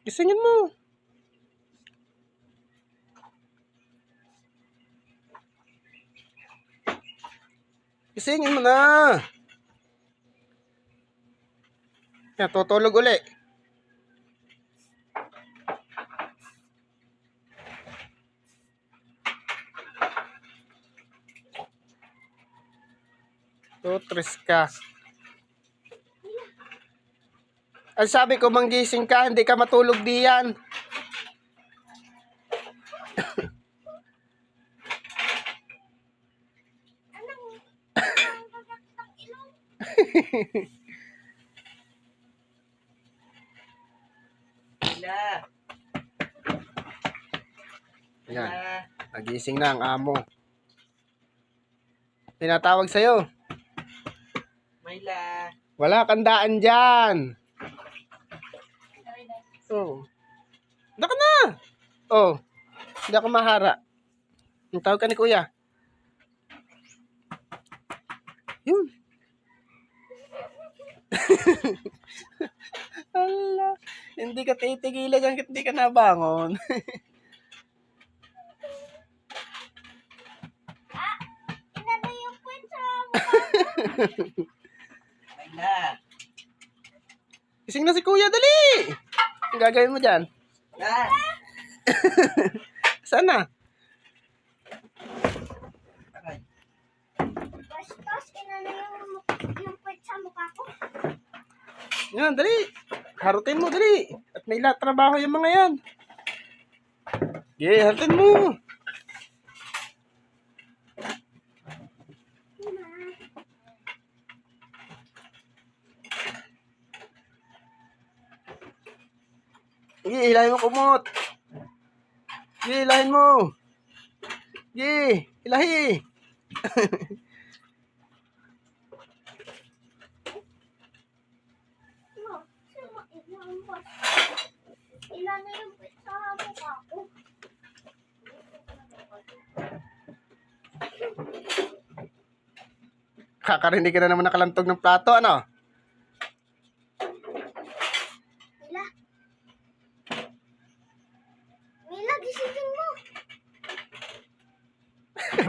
Gisingin mo. Gisingin mo na. Yan, tutulog uli. Tutris ka. Ang sabi ko, manggising ka, hindi ka matulog diyan. Mayla. Yan, nagising na ang amo. Tinatawag sa'yo. Mayla. Wala kang daan dyan. Oh. Hindi ka na. Oh. Hindi ako mahara. Ang tawag ka ni kuya. Yun. Ala. Hindi ka titigilan hanggang hindi ka nabangon. Inano yung kwento mo? Mayla. Gising na si kuya, dali! Gagawin mo dyan? Ah. Sana? Aray. Bastos, yung, yung kwento sa mukha ko? Yan, dali. Harutin mo, dali. At may lahat trabaho yung mga yan. Yeah, harutin mo. Sige, hilahin mo kumot. Sige, hilahin mo. Sino inano bas? Inano yung kwento sa mukha ko? Kakarinig ka na naman nakalantog ng plato, ano?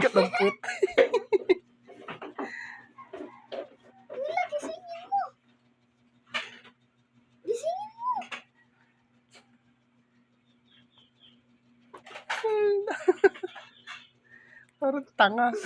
basket lumpur. Hmm. Baru tangan.